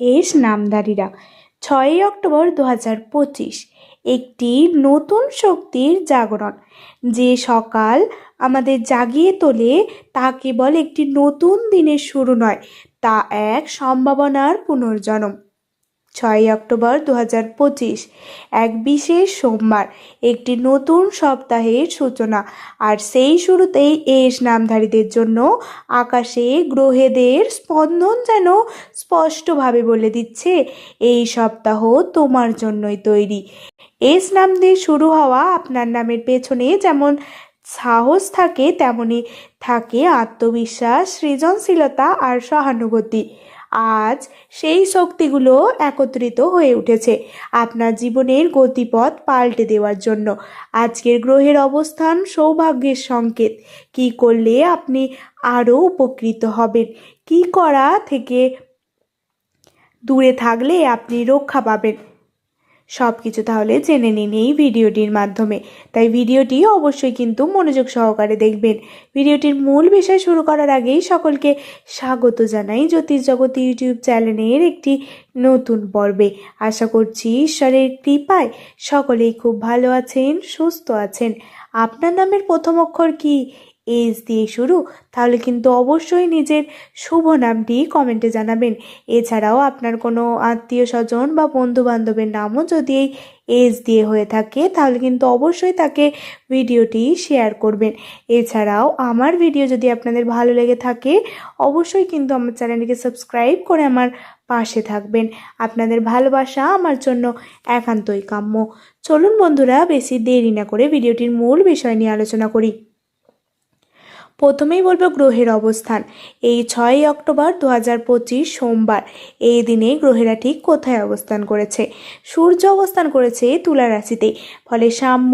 S নামধারীরা ছয়ই October দু হাজার পঁচিশ, একটি নতুন শক্তির জাগরণ। যে সকাল আমাদের জাগিয়ে তোলে, তা কেবল একটি নতুন দিনের শুরু নয়, তা এক সম্ভাবনার পুনর্জন্ম। ছয়ই অক্টোবর দু এক বিশেষ সোমবার, একটি নতুন সপ্তাহের সূচনা। আর সেই শুরুতেই এস নামধারীদের জন্য আকাশে গ্রহেদের স্পন্দন যেন স্পষ্টভাবে বলে দিচ্ছে, এই সপ্তাহ তোমার জন্যই তৈরি। এস নাম দিয়ে শুরু হওয়া আপনার নামের পেছনে যেমন সাহস থাকে, তেমনি থাকে আত্মবিশ্বাস, সৃজনশীলতা আর সহানুভূতি। আজ সেই শক্তিগুলো একত্রিত হয়ে উঠেছে আপনার জীবনের গতিপথ পাল্টে দেওয়ার জন্য। আজকের গ্রহের অবস্থান সৌভাগ্যের সংকেত। কি করলে আপনি আরও উপকৃত হবেন? কি করা থেকে দূরে থাকলে আপনি রক্ষা পাবেন? সব কিছু তাহলে জেনে নিন এই ভিডিওটির মাধ্যমে। তাই ভিডিওটি অবশ্যই কিন্তু মনোযোগ সহকারে দেখবেন। ভিডিওটির মূল বিষয় শুরু করার আগেই সকলকে স্বাগত জানাই জ্যোতিষ জগৎ ইউটিউব চ্যানেলের একটি নতুন পর্বে। আশা করছি ঈশ্বরের কৃপায় সকলেই খুব ভালো আছেন, সুস্থ আছেন। আপনার নামের প্রথম অক্ষর কি? এস দিয়ে শুরু, তাহলে কিন্তু অবশ্যই নিজের শুভ নামটি কমেন্টে জানাবেন। এছাড়াও আপনার কোনো আত্মীয় স্বজন বা বন্ধু বান্ধবের নামও যদি এই এস দিয়ে হয়ে থাকে, তাহলে কিন্তু অবশ্যই তাকে ভিডিওটি শেয়ার করবেন। এছাড়াও আমার ভিডিও যদি আপনাদের ভালো লেগে থাকে, অবশ্যই কিন্তু আমার চ্যানেলটিকে সাবস্ক্রাইব করে আমার পাশে থাকবেন। আপনাদের ভালোবাসা আমার জন্য একান্তই কাম্য। চলুন বন্ধুরা, বেশি দেরি না করে ভিডিওটির মূল বিষয় নিয়ে আলোচনা করি। প্রথমেই বলব গ্রহের অবস্থান। এই ছয়ই অক্টোবর দু হাজার পঁচিশ সোমবার। এই দিনে গ্রহেরা ঠিক কোথায় অবস্থান করেছে? সূর্য অবস্থান করেছে তুলা রাশিতে ফলে সাম্য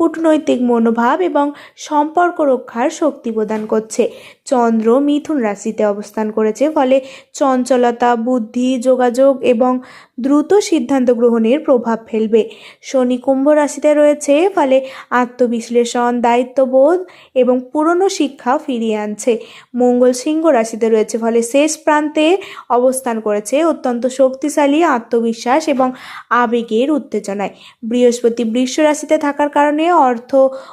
কূটনৈতিক মনোভাব এবং সম্পর্ক রক্ষার শক্তি প্রদান করছে। চন্দ্র মিথুন রাশিতে অবস্থান করেছে, ফলে চঞ্চলতা, বুদ্ধি, যোগাযোগ এবং দ্রুত সিদ্ধান্ত গ্রহণের প্রভাব ফেলবে। শনি কুম্ভ রাশিতে রয়েছে, ফলে আত্মবিশ্লেষণ, দায়িত্ববোধ এবং পুরনো শিক্ষা ফিরিয়ে আনছে। মঙ্গল সিংহ রাশিতে রয়েছে, ফলে শেষ প্রান্তে অবস্থান করেছে অত্যন্ত শক্তিশালী আত্মবিশ্বাস এবং আবেগের উত্তেজনায়। বৃহস্পতি বৃষ রাশিতে থাকার কারণে অর্থ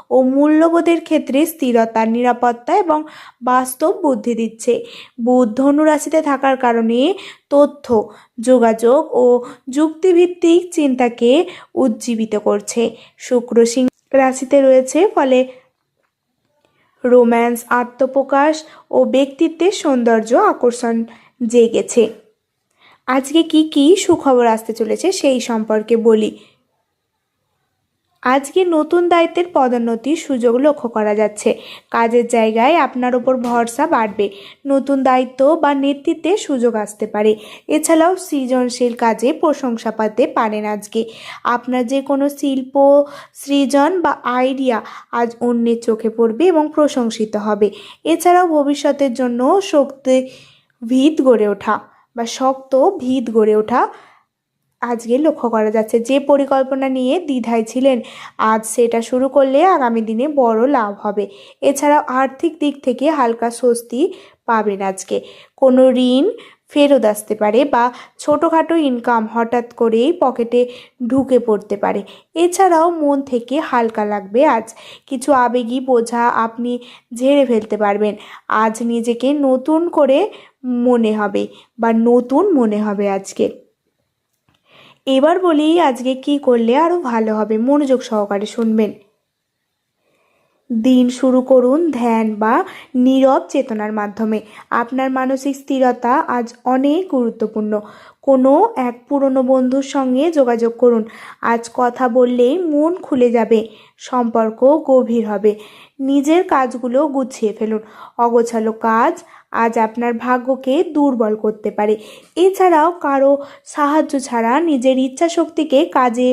ও মূল্যবোধের ক্ষেত্রে স্থিরতা, নিরাপত্তা এবং বাস্তব বুদ্ধি দিচ্ছে। বুধ ধনু রাশিতে থাকার কারণে তথ্য, যোগাযোগ ও যুক্তিভিত্তিক চিন্তাকে উজ্জীবিত করছে। শুক্র সিংহ রাশিতে রয়েছে, ফলে রোম্যান্স, আত্মপ্রকাশ ও ব্যক্তিত্বের সৌন্দর্য আকর্ষণ জেগেছে। আজকে কি কি সুখবর আসতে চলেছে সেই সম্পর্কে বলি। আজকে নতুন দায়িত্বের পদোন্নতির সুযোগ লক্ষ্য করা যাচ্ছে। কাজের জায়গায় আপনার ওপর ভরসা বাড়বে। নতুন দায়িত্ব বা নেতৃত্বে সুযোগ আসতে পারে। এছাড়াও সৃজনশীল কাজে প্রশংসা পাতে পারেন আজকে। আপনার যে কোনো শিল্প, সৃজন বা আইডিয়া আজ অন্যের চোখে পড়বে এবং প্রশংসিত হবে। এছাড়াও ভবিষ্যতের জন্য শক্তি ভিত গড়ে ওঠা বা শক্ত ভিত গড়ে ওঠা আজকে লক্ষ্য করা যাচ্ছে, যে পরিকল্পনা নিয়ে দ্বিধায় ছিলেন, আজ সেটা শুরু করলে আগামী দিনে বড় লাভ হবে। এছাড়াও আর্থিক দিক থেকে হালকা স্বস্তি পাবেন আজকে। কোনো ঋণ ফেরত আসতে পারে বা ছোটোখাটো ইনকাম হঠাৎ করেই পকেটে ঢুকে পড়তে পারে। এছাড়াও মন থেকে হালকা লাগবে আজ। কিছু আবেগী বোঝা আপনি ঝেড়ে ফেলতে পারবেন। আজ নিজেকে নতুন করে মনে হবে বা নতুন মনে হবে আজকে। এবার বলি আজকে কি করলে আরও ভালো হবে, মনোযোগ সহকারে শুনবেন। দিন শুরু করুন ধ্যান বা নীরব চেতনার মাধ্যমে। আপনার মানসিক স্থিরতা আজ অনেক গুরুত্বপূর্ণ। কোনো এক পুরনো বন্ধুর সঙ্গে যোগাযোগ করুন। আজ কথা বললেই মন খুলে যাবে, সম্পর্ক গভীর হবে। নিজের কাজগুলো গুছিয়ে ফেলুন। অগোছালো কাজ আজ আপনার ভাগ্যকে দুর্বল করতে পারে। এছাড়াও কারও সাহায্য ছাড়া নিজের ইচ্ছা শক্তিকে কাজে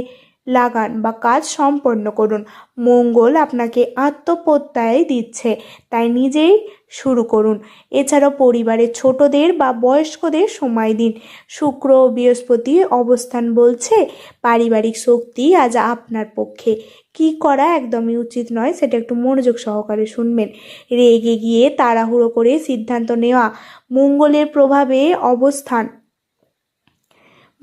লাগান বা কাজ সম্পন্ন করুন। মঙ্গল আপনাকে আত্মপ্রত্যয় দিচ্ছে, তাই নিজেই শুরু করুন। এছাড়াও পরিবারের ছোটদের বা বয়স্কদের সময় দিন। শুক্র, বৃহস্পতি অবস্থান বলছে, পারিবারিক শক্তি আজ আপনার পক্ষে। কি করা একদমই উচিত নয়, সেটা একটু মনোযোগ সহকারে শুনবেন। রেগে গিয়ে তাড়াহুড়ো করে সিদ্ধান্ত নেওয়া, মঙ্গলের প্রভাবে অবস্থান।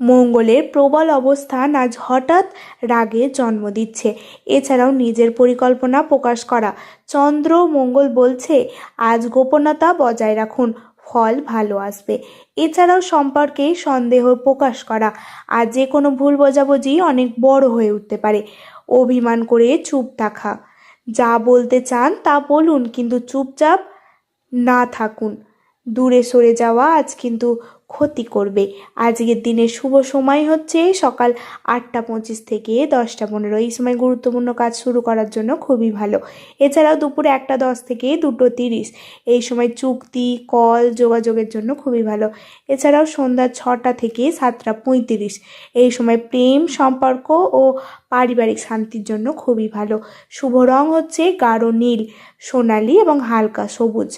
মঙ্গলের প্রবল অবস্থান আজ হঠাৎ রাগে জন্ম দিচ্ছে। এছাড়াও নিজের পরিকল্পনা প্রকাশ করা। চন্দ্র মঙ্গল বলছে, আজ গোপনতা বজায় রাখুন, ফল ভালো আসবে। এছাড়াও সম্পর্কে সন্দেহ প্রকাশ করা। আর যে কোনো ভুল বোঝাবুঝি অনেক বড় হয়ে উঠতে পারে। অভিমান করে চুপ থাকা। যা বলতে চান তা বলুন, কিন্তু চুপচাপ না থাকুন। দূরে সরে যাওয়া আজ কিন্তু ক্ষতি করবে। আজকের দিনের শুভ সময় হচ্ছে সকাল আটটা পঁচিশ থেকে দশটা পনেরো। এই সময় গুরুত্বপূর্ণ কাজ শুরু করার জন্য খুবই ভালো। এছাড়াও দুপুরে একটা দশ থেকে দুটো তিরিশ। এই সময় চুক্তি, কল, যোগাযোগের জন্য খুবই ভালো। এছাড়াও সন্ধ্যা ছটা থেকে সাতটা পঁয়ত্রিশ। এই সময় প্রেম, সম্পর্ক ও পারিবারিক শান্তির জন্য খুবই ভালো। শুভ রং হচ্ছে গাঢ় নীল, সোনালি এবং হালকা সবুজ।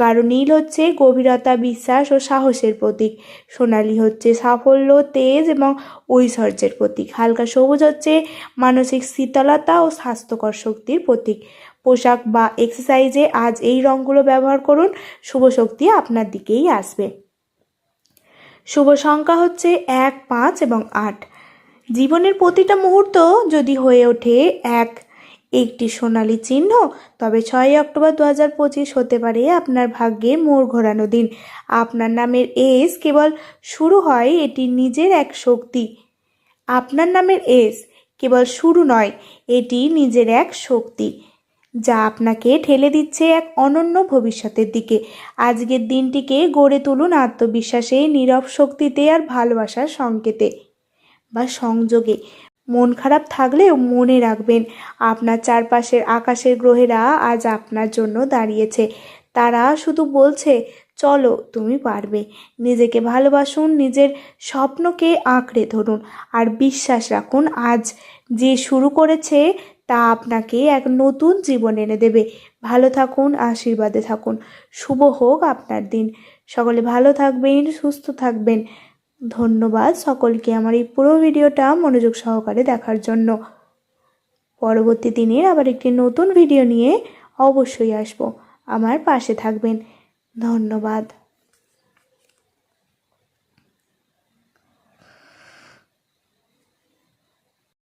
গাঢ় নীল হচ্ছে গভীরতা, বিশ্বাস ও সাহসের প্রতীক। সোনালি হচ্ছে সাফল্য, তেজ এবং ঐশ্বর্যের প্রতীক। হালকা সবুজ হচ্ছে মানসিক শীতলতা ও স্বাস্থ্যকর শক্তির প্রতীক। পোশাক বা এক্সারসাইজে আজ এই রঙগুলো ব্যবহার করুন। শুভ শক্তি আপনার দিকেই আসবে। শুভ সংখ্যা হচ্ছে এক, পাঁচ এবং আট। জীবনের প্রতিটা মুহূর্ত যদি হয়ে ওঠে এক একটি সোনালি চিহ্ন, তবে ছয়ই অক্টোবর দু হাজার পঁচিশ হতে পারে আপনার ভাগ্যে মোড় ঘোরানো দিন। আপনার নামের এস কেবল শুরু হয় এটি নিজের এক শক্তি। আপনার নামের এস কেবল শুরু নয়, এটি নিজের এক শক্তি, যা আপনাকে ঠেলে দিচ্ছে এক অনন্য ভবিষ্যতের দিকে। আজকের দিনটিকে গড়ে তুলুন আত্মবিশ্বাসে, নীরব শক্তিতে আর ভালোবাসার সংকেতে বা সংযোগে। মন খারাপ থাকলেও মনে রাখবেন, আপনার চারপাশের আকাশের গ্রহেরা আজ আপনার জন্য দাঁড়িয়েছে। তারা শুধু বলছে, চলো, তুমি পারবে। নিজেকে ভালোবাসুন, নিজের স্বপ্নকে আঁকড়ে ধরুন। আর বিশ্বাস রাখুন, আজ যে শুরু করেছে, তা আপনাকে এক নতুন জীবন এনে দেবে। ভালো থাকুন, আশীর্বাদে থাকুন। শুভ হোক আপনার দিন। সকলে ভালো থাকবেন, সুস্থ থাকবেন। ধন্যবাদ সকলকে আমার এই পুরো ভিডিওটা মনোযোগ সহকারে দেখার জন্য। পরবর্তী দিনের আবার একটি নতুন ভিডিও নিয়ে অবশ্যই আসব। আমার পাশে থাকবেন। ধন্যবাদ।